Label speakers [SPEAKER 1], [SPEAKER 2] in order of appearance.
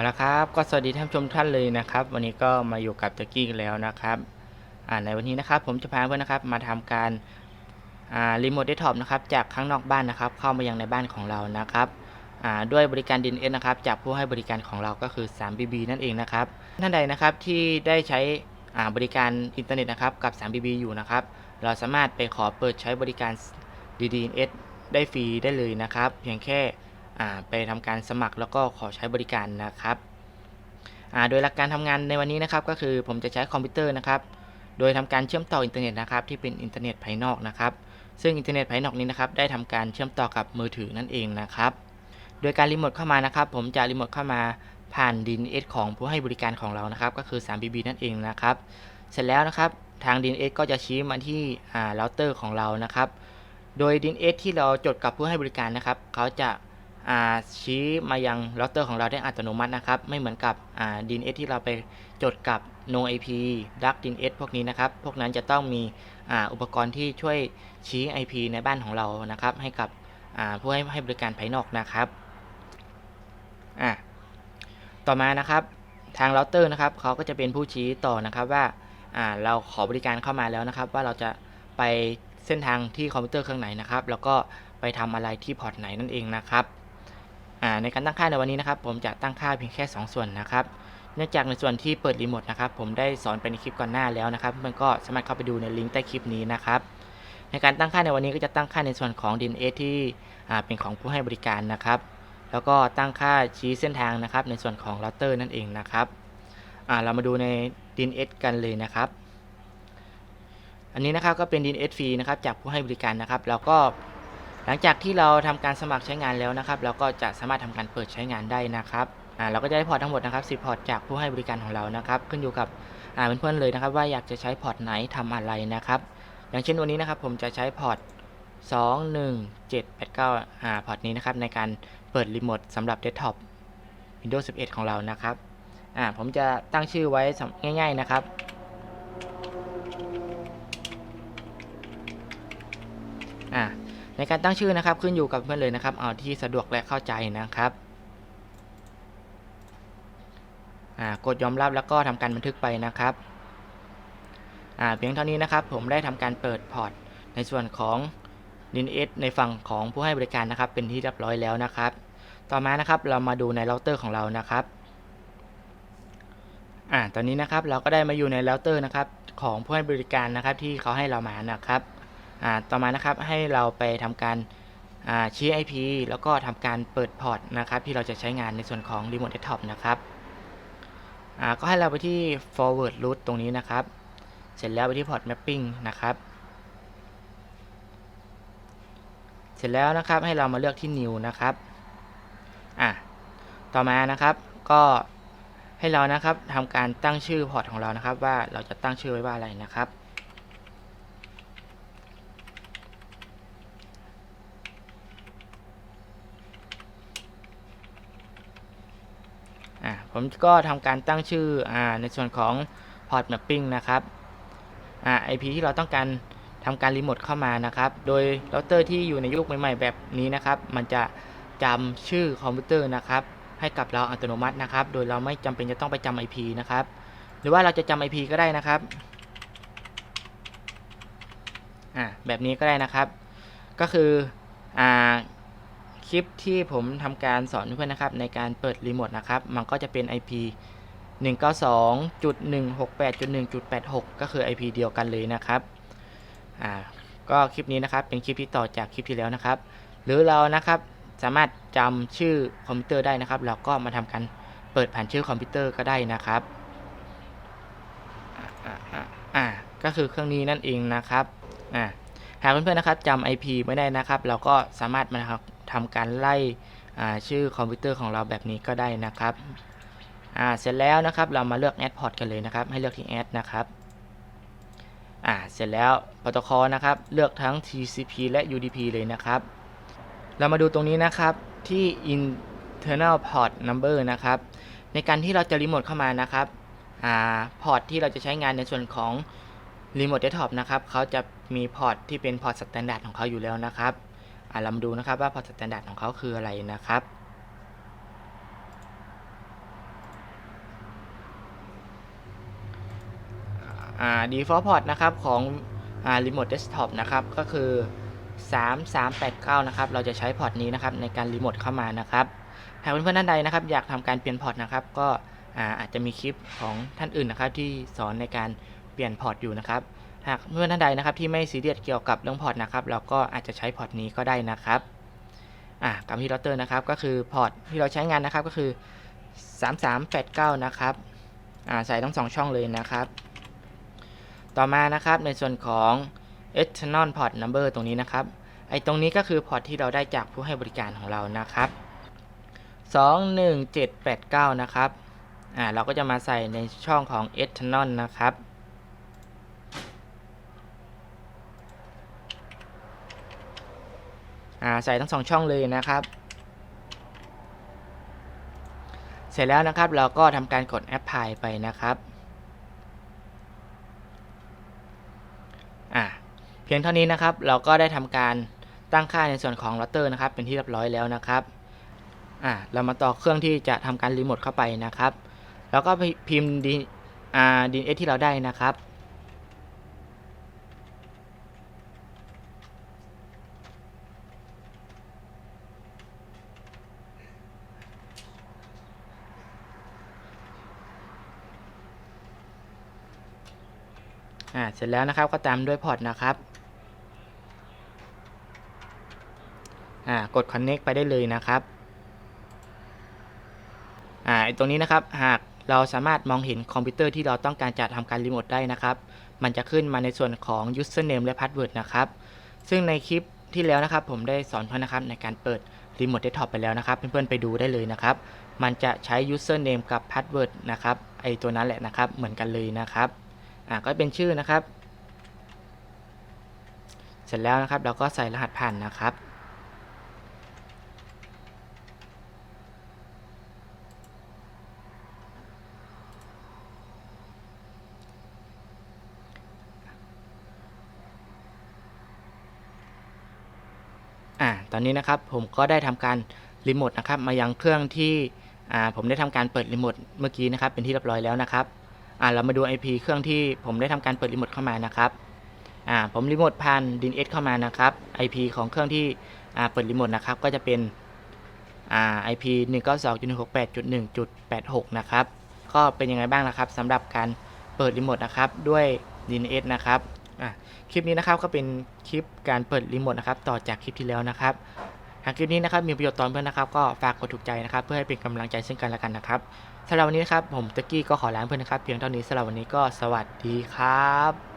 [SPEAKER 1] เอาละครับ ก็สวัสดีท่านชมท่านเลยนะครับ วันนี้ก็มาอยู่กับแจ็กกี้กันแล้วนะครับในวันนี้นะครับ ผมจะพาเพื่อนนะครับ มาทำการรีโมทเดสก์ท็อปนะครับ จากข้างนอกบ้านนะครับ เข้ามายังในบ้านของเรานะครับด้วยบริการ DNS นะครับ จากผู้ให้บริการของเราก็คือ 3BB นั่นเองนะครับ ท่านใดนะครับที่ได้ใช้บริการอินเทอร์เน็ตนะครับกับ 3BB อยู่นะครับ เราสามารถไปขอเปิดใช้บริการ DDNS ได้ฟรีได้เลยนะครับ เพียงแค่ ไปทำการสมัครแล้วก็ขอใช้บริการนะครับโดยหลักการทำงานในวันนี้นะครับ ก็คือผมจะใช้คอมพิวเตอร์นะครับ โดยทำการเชื่อมต่ออินเทอร์เน็ตนะครับ ที่เป็นอินเทอร์เน็ตภายนอกนะครับ ซึ่งอินเทอร์เน็ตภายนอกนี้นะครับ ได้ทำการเชื่อมต่อกับมือถือนั่นเองนะครับ โดยการรีโมทเข้ามานะครับ ผมจะรีโมทเข้ามาผ่าน DNS ของผู้ให้บริการของเรานะครับ ก็คือ 3BB นั่นเองนะครับ เสร็จแล้วนะครับ ทาง DNS ก็จะชี้มาที่เราเตอร์ของเรานะครับ โดย DNS ที่เราจดกับผู้ให้บริการนะครับ เขาจะ ชี้มายังเราเตอร์ของเราได้อัตโนมัตินะครับ ไม่เหมือนกับอ่า DNS ที่เราไปจดกับ No IP Dark DNS พวกนี้นะครับ พวกนั้นจะต้องมีอุปกรณ์ที่ช่วยชี้ IP ในบ้านของเรานะครับ ให้กับผู้ให้ให้บริการภายนอกนะครับต่อมานะครับทางเราเตอร์นะครับเขาก็จะเป็นผู้ชี้ต่อนะครับว่าาเราขอบริการเข้ามาแล้วนะครับ ว่าเราจะไปเส้นทางที่คอมพิวเตอร์เครื่องไหนนะครับ แล้วก็ไปทำอะไรที่พอร์ตไหนนั่นเองนะครับ ในการตั้งค่าในวันนี้นะครับ ผมจะตั้งค่าเพียงแค่ 2 ส่วนนะครับ เนื่องจากในส่วนที่เปิดรีโมทนะครับ ผมได้สอนไปในคลิปก่อนหน้าแล้วนะครับมันก็สามารถเข้าไปดูในลิงก์ใต้คลิปนี้นะครับในการตั้งค่าในวันนี้ก็จะตั้งค่าในส่วนของ DNS ที่เป็นของผู้ให้บริการนะครับ แล้วก็ตั้งค่าชี้เส้นทางนะครับ ในส่วนของเราเตอร์นั่นเองนะครับเรามาดูใน DNS กันเลยนะครับ อันนี้นะครับก็เป็น DNS ฟรีนะครับจากผู้ให้บริการนะครับ แล้วก็ หลังจากที่เราทำการสมัครใช้งานแล้วนะครับ เราก็จะสามารถทำการเปิดใช้งานได้นะครับเราก็จะได้พอร์ตทั้งหมดนะครับ10พอร์ตจากผู้ให้บริการของเรานะครับ ขึ้นอยู่กับอ่าเพื่อนๆเลยนะครับว่าอยากจะใช้พอร์ตไหนทำอะไรนะครับอย่างเช่นวันนี้นะครับผมจะใช้พอร์ต2 1 7 8 9อ่าพอร์ตนี้นะครับในการเปิดรีโมทสำหรับเดสก์ท็อป Windows 11 ของเรานะครับอ่าผมจะตั้งชื่อไว้ง่าย ๆนะครับ ในการตั้งชื่อนะครับขึ้นอยู่กับเพื่อนเลยนะครับ เอาที่สะดวกและเข้าใจนะครับกดยอมรับแล้วก็ทำการบันทึกไปนะครับเพียงเท่านี้นะครับ ผมได้ทำการเปิดพอร์ตในส่วนของ DNS ในฝั่งของผู้ให้บริการนะครับ เป็นที่เรียบร้อยแล้วนะครับ ต่อมานะครับเรามาดูในเราเตอร์ของเรานะครับอ่าตอนนี้นะครับเราก็ได้มาอยู่ในเราเตอร์นะครับของผู้ให้บริการนะครับที่เขาให้เรามานะครับ ต่อมานะครับให้เราไปทำการชี้ IP แล้วก็ทำการเปิดพอร์ตนะครับที่เราจะใช้งานในส่วนของ Remote Desktop นะครับก็ให้เราไปที่ forward root ตรงนี้นะครับ เสร็จแล้วไปที่ port mapping นะครับ เสร็จแล้วนะครับให้เรามาเลือกที่ new นะครับอะต่อมานะครับก็ให้เรานะครับทำการตั้งชื่อพอร์ตของเรานะครับ ว่าเราจะตั้งชื่อไว้ว่าอะไรนะครับ อะ ผมก็ทำการตั้งชื่ออในส่วนของ port mapping นะครับอ่า IP ที่เราต้องการทำการรีโมทเข้ามานะครับ โดยเราเตอร์ที่อยู่ในยุคใหม่ๆแบบนี้นะครับ มันจะจำชื่อคอมพิวเตอร์นะครับ ให้กับเราอัตโนมัตินะครับ โดยเราไม่จำเป็นจะต้องไปจำ IP นะครับ หรือว่าเราจะจำ IP ก็ได้นะครับอ่าแบบนี้ก็ได้นะครับ ก็คืออ่า คลิปที่ผมทำการสอนเพื่อนนะครับในการเปิดรีโมทนะครับ มันก็จะเป็น IP 192.168.1.86 ก็คือ IP เดียวกันเลยนะครับอ่าก็คลิปนี้นะครับเป็นคลิปที่ต่อจากคลิปที่แล้วนะครับ หรือเรานะครับสามารถจำชื่อคอมพิวเตอร์ได้นะครับ เราก็มาทำการเปิดผ่านชื่อคอมพิวเตอร์ก็ได้นะครับอ่าอ่าอ่าอ่าก็คือเครื่องนี้นั่นเองนะครับอ่าหากเพื่อนๆนะครับจำ IP ไม่ได้นะครับ เราก็สามารถมา ทำการไล่อ่าชื่อคอมพิวเตอร์ของเราแบบนี้ก็ได้นะครับอ่าเสร็จแล้วนะครับเรามาเลือก Add Port กันเลยนะครับ ให้เลือกที่ Add นะครับอ่าเสร็จแล้วโปรโตคอลนะครับ เลือกทั้ง TCP และ UDP เลยนะครับ เรามาดูตรงนี้นะครับที่ internal port number นะครับ ในการที่เราจะรีโมทเข้ามานะครับอ่าพอร์ตที่เราจะใช้งานในส่วนของ Remote Desktop นะครับเขาจะมีพอร์ตที่เป็นพอร์ตสแตนดาร์ดของเขาอยู่แล้วนะครับอ่า เรามาดูนะครับว่าพอสแตนดาร์ดของเขาคืออะไรนะครับดีฟอลต์พอร์ตนะครับของรีโมทเดสก์ท็อปนะครับก็คือ 3389 นะครับ เราจะใช้พอร์ตนี้นะครับในการรีโมทเข้ามานะครับ หากเพื่อนๆท่านใดนะครับ อยากทำการเปลี่ยนพอร์ตนะครับ ก็อาจจะมีคลิปของท่านอื่นนะครับ ที่สอนในการเปลี่ยนพอร์ตอยู่นะครับ หากเพื่อนท่านใดนะครับที่ไม่ซีเรียสเกี่ยวกับเรื่องพอร์ตนะครับเราก็อาจจะใช้พอร์ตนี้ก็ได้นะครับอ่ากับที่เราเตอร์นะครับก็คือพอร์ตที่เราใช้งานนะครับก็คือ 3389 นะครับอ่าใส่ทั้งสองช่องเลยนะครับ ต่อมานะครับในส่วนของ external port number ตรงนี้นะครับ ไอตรงนี้ก็คือพอร์ตที่เราได้จากผู้ให้บริการของเรานะครับ 21789 นะครับอ่าเราก็จะมาใส่ในช่องของ external นะครับ อ่าใส่ทั้งสองช่องเลยนะครับเสร็จแล้วนะครับเราก็ทำการกด apply ไปนะครับอ่าเพียงเท่านี้นะครับเราก็ได้ทำการตั้งค่าในส่วนของ router นะครับเป็นที่เรียบร้อยแล้วนะครับอ่าเรามาต่อเครื่องที่จะทำการรีโมทเข้าไปนะครับ แล้วก็พิมพ์ดีอ่า DNS ที่เราได้นะครับ อ่าเสร็จแล้วนะครับก็ตามด้วยพอร์ตนะครับอ่ากด connect ไปได้เลยนะครับอ่าตรงนี้นะครับหากเราสามารถมองเห็นคอมพิวเตอร์ที่เราต้องการจะทำการรีโมทได้นะครับ มันจะขึ้นมาในส่วนของ username และ password นะครับ ซึ่งในคลิปที่แล้วนะครับ ผมได้สอนเพื่อนนะครับในการเปิดรีโมทเดสก์ท็อปไปแล้วนะครับ เพื่อนๆไปดูได้เลยนะครับ มันจะใช้ username กับ password นะครับไอตัวนั้นแหละนะครับ เหมือนกันเลยนะครับ อ่าก็เป็นชื่อนะครับ เสร็จแล้วนะครับเราก็ใส่รหัสผ่านนะครับอ่าตอนนี้นะครับผมก็ได้ทำการรีโมทนะครับมายังเครื่องที่อ่าผมได้ทำการเปิดรีโมทเมื่อกี้นะครับเป็นที่เรียบร้อยแล้วนะครับ อ่าเรามาดู IP เครื่องที่ผมได้ทำการเปิดรีโมทเข้ามานะครับอ่าผมรีโมทผ่าน DNS เอเข้ามานะครับ IP ของเครื่องที่อ่าเปิดรีโมทนะครับก็จะเป็นอ่า IP 192.168.1.86 นะครับก็เป็นยังไงบ้างนะครับสำหรับการเปิดรีโมทนะครับด้วย DNS นะครับอะคลิปนี้นะครับก็เป็นคลิปการเปิดรีโมทนะครับต่อจากคลิปที่แล้วนะครับ หากคลิปนี้นะครับมีประโยชน์ต่อนเพื่อนนะครับก็ฝากกดถูกใจนะครับเพื่อให้เป็นกำลังใจซึ่งกันและกันนะครับสำหรับวันนี้นะครับผมตะกี้ก็ขอลาเพื่อนนะครับเพียงเท่านี้สำหรับวันนี้ก็สวัสดีครับ